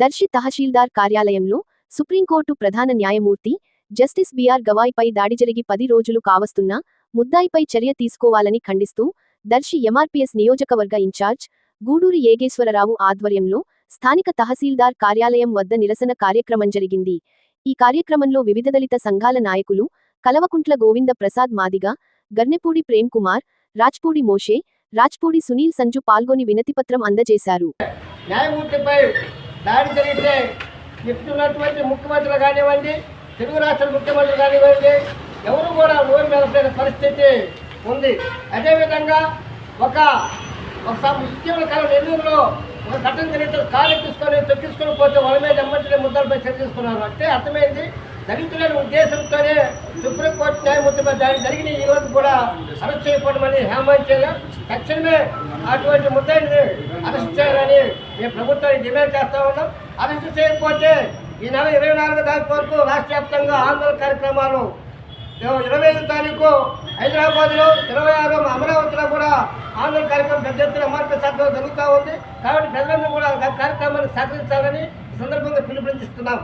దర్శి తహసీల్దార్ కార్యాలయంలో సుప్రీంకోర్టు ప్రధాన న్యాయమూర్తి జస్టిస్ బిఆర్ గవాయ్పై దాడి జరిగి పది రోజులు కావస్తున్నా ముద్దాయిపై చర్య తీసుకోవాలని ఖండిస్తూ దర్శి ఎంఆర్పీఎస్ నియోజకవర్గ ఇన్ఛార్జ్ గూడూరి ఏగేశ్వరరావు ఆధ్వర్యంలో స్థానిక తహసీల్దార్ కార్యాలయం వద్ద నిరసన కార్యక్రమం జరిగింది. ఈ కార్యక్రమంలో వివిధ దళిత సంఘాల నాయకులు కలవకుంట్ల గోవింద ప్రసాద్ మాదిగ గర్నెపూడి ప్రేమ్ కుమార్ రాజ్పూడి మోషే రాజ్పూడి సునీల్ సంజు పాల్గొని వినతిపత్రం అందజేశారు. న్యాయమూర్తిపై దాడి జరిగితే చెప్తున్నటువంటి ముఖ్యమంత్రులు కానివ్వండి తెలుగు రాష్ట్రాల ముఖ్యమంత్రులు కానివ్వండి ఎవరు కూడా నోరు మెదపలేని పరిస్థితి ఉంది. అదేవిధంగా ఒక ఒక సం- ఇటీవల కాలం నెల్లూరులో ఒక ఘటన జరిగితే కాలు తీసుకొని తొక్కించుకొని పోతే వాళ్ళ మీద ఎమ్మెల్యే ముద్దలపై చర్య తీసుకున్నారు అంటే అర్థమైంది దళితులైన ఉద్దేశంతోనే సుప్రీంకోర్టు న్యాయమూర్తిపై దాడి జరిగిన ఈ రోజు కూడా అరెస్ట్ చేయకపోవడం అనేది హేమంచేయం తక్షణమే అటువంటి ముద్దాయిని అరెస్ట్ చేయాలని మేము ప్రభుత్వాన్ని డిమాండ్ చేస్తా ఉన్నాం. అరెస్ట్ చేయకపోతే ఈ నెల ఇరవై నాలుగో తారీఖు వరకు రాష్ట్ర వ్యాప్తంగా ఆందోళన కార్యక్రమాలు. ఇరవై ఐదు తారీఖు హైదరాబాద్లో ఇరవై ఆరు అమరావతిలో కూడా ఆందోళన కార్యక్రమం పెద్ద ఎత్తున మార్పు జరుగుతూ ఉంది. కాబట్టి ప్రజలందరూ కూడా కార్యక్రమాన్ని సహకరించాలని సందర్భంగా పిలుపునిస్తున్నాం